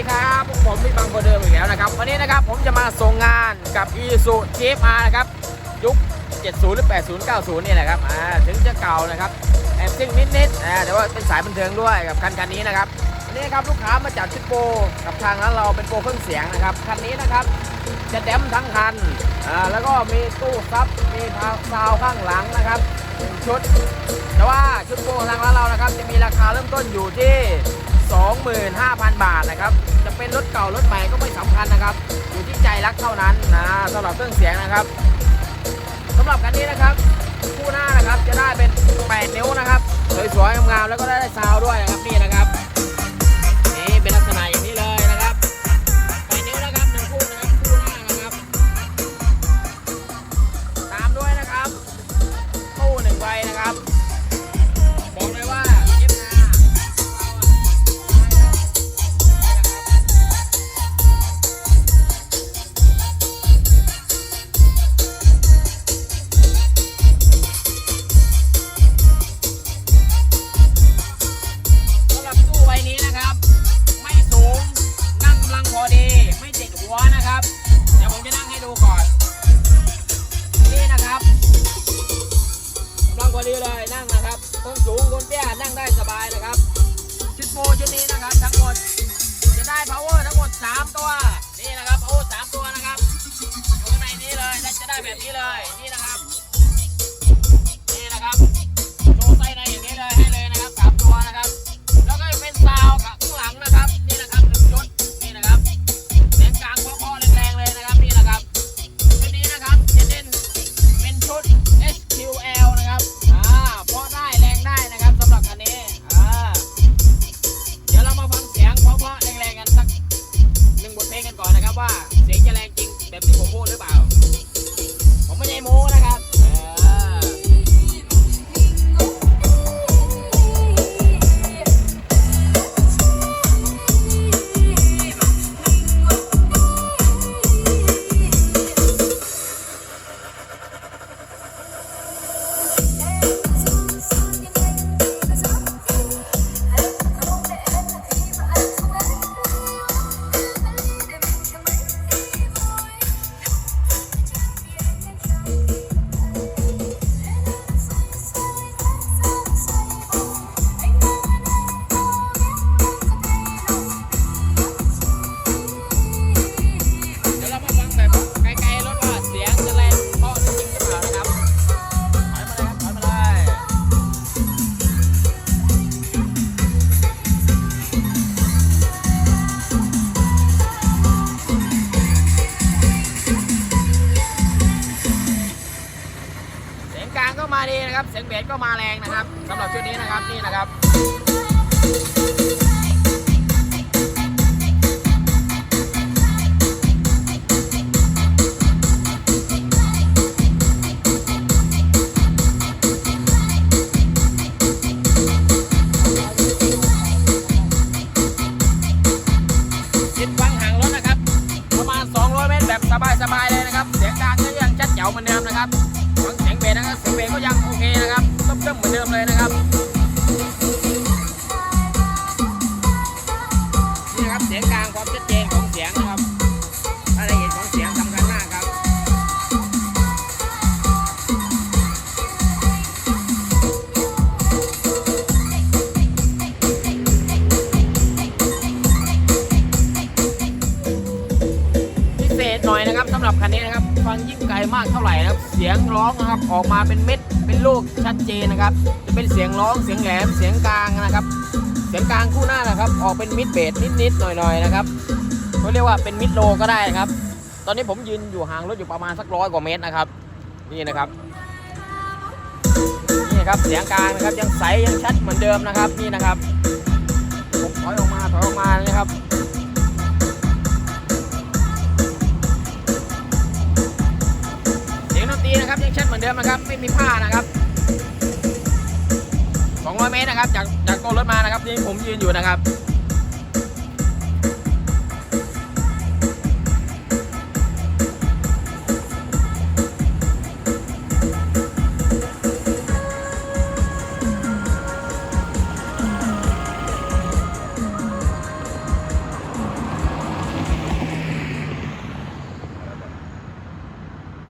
ดีครับพวกผมพี่บังคนเดิมอีกแล้วนะครับ วันนี้นะครับผมจะมาส่งงานกับ e s u GFR นะครับ ยุค 70 หรือ 80 90 นี่แหละครับอ่าถึงจะเก่านะครับแอบซิ่งนิดๆอ่าแต่ว่าเป็นสายบันเทิงด้วยกับคันคันนี้นะครับวันนี้ครับลูกค้ามาจากชิปโปกับทางร้านเราเป็นโปรเครื่องเสียงนะครับคันนี้นะครับจะแดมทั้งคันอ่าแล้วก็มีตู้ซับมีพาวซาวข้างหลังนะครับชุด แต่ว่าชุดโปรทางร้านเรานะครับจะมีราคาเริ่มต้นอยู่ที่25,000 บาทนะครับ จะเป็นรถเก่ารถใหม่ก็ไม่สำคัญนะครับ อยู่ที่ใจรักเท่านั้นนะสำหรับเครื่องเสียงนะครับสำหรับคันนี้นะครับคู่หน้านะครับจะได้เป็น 8 นิ้วนะครับสวยๆงามๆแล้วก็ได้ซาวด้วยนะครับนี่นะครับ โปรชุดนี้นะครับทั้งหมดจะได้ power ทั้งหมด 3 ตัว นี่นะครับ power 3ตัวนะครับอยู่ข้างในนี้เลยและจะได้แบบนี้เลย นี่นะครับ นี่นะครับโชว์ไส้ในอย่างนี้เลยให้เลยนะครับสามตัวนะครับ แล้วก็เป็นซาวกับข้างหลังนะ งเบสก็มาแรงนะครับสำหรับชุดนี้นะครับนี่นะครับชิดฟังห่างรถนะครับประมาณ200เมตรแบบสบายๆเลยนะครับ เสียงกลางก็ยังชัดเจ๋วเหมือนเดิมนะครับ บรับเสียงก็ยังโอเคนะครับ นะครับสำหรับคันนี้นะครับ ฟังยิ่งไกลมากเท่าไหร่นะครับ เสียงร้องนะครับออกมาเป็นเม็ดเป็นลูกชัดเจนนะครับ จะเป็นเสียงร้องเสียงแหลมเสียงกลางนะครับ เสียงกลางคู่หน้านะครับ ออกเป็นมิดเบสนิดๆหน่อยๆนะครับเขาเรียกว่าเป็นมิดโลก็ได้นะครับ ตอนนี้ผมยืนอยู่ห่างรถอยู่ประมาณสักร้อยกว่าเมตรนะครับ นี่นะครับนี่ครับเสียงกลางนะครับยังใสยังชัดเหมือนเดิมนะครับนี่นะครับ อนเดิมนะครับ ไม่มีผ้านะครับ 200 เมตรนะครับ จากจากตัวรถมานะครับที่ผมยืนอยู่นะครับ